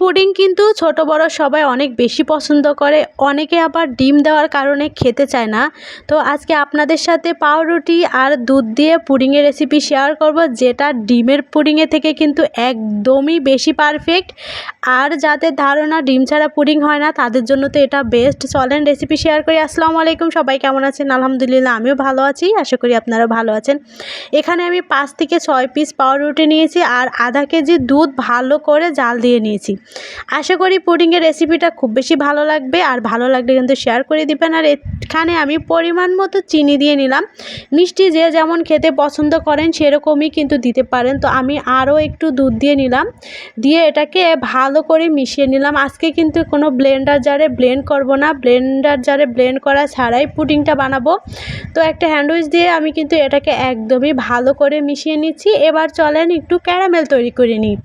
Pudding কিন্তু ছোট বড় সবাই অনেক বেশি পছন্দ করে। অনেকে আবার ডিম দেওয়ার কারণে খেতে চায় না। তো আজকে আপনাদের সাথে পাউরুটি আর দুধ দিয়ে পুডিংয়ের রেসিপি শেয়ার করব, যেটা ডিমের পুডিংয়ের থেকে কিন্তু একদমই বেশি পারফেক্ট আর যাদের ধারণা ডিম ছাড়া পুডিং হয় না, তাদের জন্য তো এটা বেস্ট চলেন রেসিপি শেয়ার করি। আসসালামু আলাইকুম, সবাই কেমন আছেন? আলহামদুলিল্লাহ, আমিও ভালো আছি। আশা করি আপনারা ভালো আছেন। এখানে আমি পাঁচ থেকে ছয় পিস পাউরুটি নিয়েছি আর আধা কেজি দুধ ভালো করে জাল দিয়ে নিয়েছি। আশা করি পুডিংয়ের রেসিপিটা খুব বেশি ভালো লাগবে। আর ভালো লাগলে কিন্তু শেয়ার করে দিবেন। আর এখানে আমি পরিমাণ মতো চিনি দিয়ে নিলাম। মিষ্টি যে যেমন খেতে পছন্দ করেন সেরকমই কিন্তু দিতে পারেন। তো আমি আরও একটু দুধ দিয়ে নিলাম। দিয়ে এটাকে ভালো করে মিশিয়ে নিলাম। আজকে কিন্তু কোনো ব্লেন্ডার জারে ব্লেন্ড করব না। ব্লেন্ডার জারে ব্লেন্ড করা ছাড়াই পুডিংটা বানাবো। তো একটা হ্যান্ডউইচ দিয়ে আমি কিন্তু এটাকে একদমই ভালো করে মিশিয়ে নিচ্ছি। এবার চলেন একটু ক্যারামেল তৈরি করে নিই।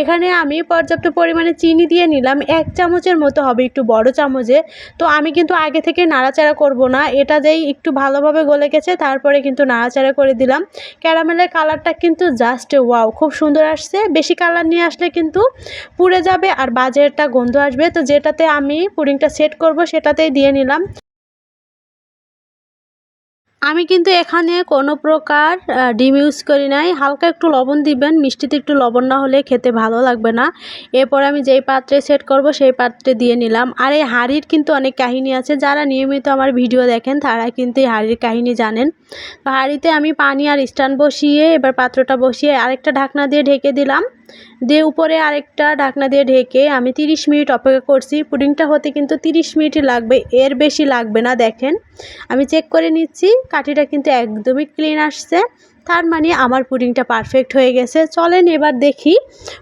এখানে আমি পর্যাপ্ত পরিমাণে চিনি দিয়ে নিলাম। এক চামচের মতো হবে একটু বড় চামচে। তো আমি কিন্তু আগে থেকে নাড়াচাড়া করব না। এটা যেই একটু ভালোভাবে গলে গেছে, তারপরে কিন্তু নাড়াচাড়া করে দিলাম। ক্যারামেলের কালারটা কিন্তু জাস্ট ওয়াও, খুব সুন্দর আসছে। বেশি কালার নিয়ে আসলে কিন্তু পুড়ে যাবে আর বাজারটা গন্ধ আসবে। তো যেটাতে আমি পুডিংটা সেট করব, সেটাতেই দিয়ে নিলাম। আমি কিন্তু এখানে কোনো প্রকার ডিম ইউজ করি নাই। হালকা একটু লবণ দিবেন, মিষ্টিতে একটু লবণ না হলে খেতে ভালো লাগবে না। এরপর আমি যেই পাত্রে সেট করব সেই পাত্রে দিয়ে নিলাম। আর এই হাঁড়ির কিন্তু অনেক কাহিনী আছে। যারা নিয়মিত আমার ভিডিও দেখেন, তারা কিন্তু এই হাঁড়ির কাহিনী জানেন। তো হাঁড়িতে আমি পানি আর স্ট্যান্ড বসিয়ে, এবার পাত্রটা বসিয়ে আরেকটা ঢাকনা দিয়ে ঢেকে দিলাম। দিয়ে উপরে আরেকটা ঢাকনা দিয়ে ঢেকে আমি 30 মিনিট অপেক্ষা করছি। পুডিংটা হতে কিন্তু 30 মিনিটই লাগবে, এর বেশি লাগবে না, দেখেন। আমি চেক করে নিচ্ছি, কাঠিটা কিন্তু একদমই ক্লিন আসছে। তার মানে আমার পুডিংটা পারফেক্ট হয়ে গেছে। চলেন এবার দেখি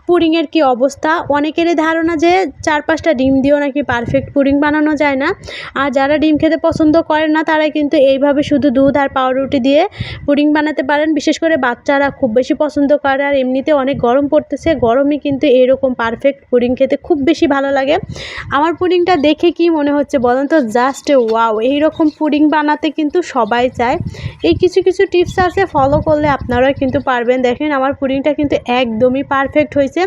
পুডিংয়ের কি অবস্থা। অনেকেরই ধারণা যে চার পাঁচটা ডিম দিয়েও নাকি পারফেক্ট পুডিং বানানো যায় না। আর যারা ডিম খেতে পছন্দ করেন না তারা কিন্তু এইভাবে শুধু দুধ আর পাউরুটি দিয়ে পুডিং বানাতে পারেন। বিশেষ করে বাচ্চারা খুব বেশি পছন্দ করে আর এমনিতে অনেক গরম পড়তেছে গরমে কিন্তু এরকম পারফেক্ট পুডিং খেতে খুব বেশি ভালো লাগে। আমার পুডিংটা দেখে কি মনে হচ্ছে বলেন তো? জাস্ট ওয়াও এইরকম পুডিং বানাতে কিন্তু সবাই চায়। এই কিছু কিছু টিপস আছে ফলো করলে আপনারা কিন্তু পারবেন। দেখেন আমার পুডিংটা কিন্তু একদমই পারফেক্ট হয়েছে।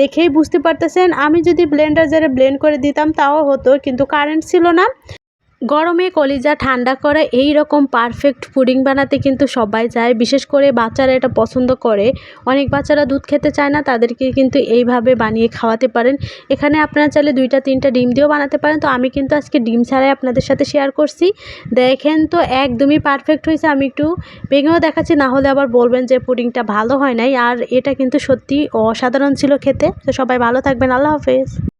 দেখেই বুঝতে পারতেছেন, আমি যদি ব্লেন্ডার জারে ব্লেন্ড করে দিতাম তাও হতো, কিন্তু কারেন্ট ছিল না। গরমে কলিজা ঠান্ডা করা এই রকম পারফেক্ট পুডিং বানাতে কিন্তু সবাই চায়, বিশেষ করে বাচ্চারা এটা পছন্দ করে। অনেক বাচ্চারা দুধ খেতে চায় না, তাদেরকে কিন্তু এইভাবে বানিয়ে খাওয়াতে পারেন। এখানে আপনারা চাইলে দুইটা, তিনটা ডিম দিয়েও বানাতে পারেন। তো আমি কিন্তু আজকে ডিম ছাড়াই আপনাদের সাথে শেয়ার করছি। দেখেন তো একদমই পারফেক্ট হয়েছে। আমি একটু ভেঙেও দেখাচ্ছি, না হলে আবার বলবেন যে পুডিংটা ভালো হয় নাই। আর এটা কিন্তু সত্যি অসাধারণ ছিল খেতে। তো সবাই ভালো থাকবেন। আল্লাহ হাফেজ।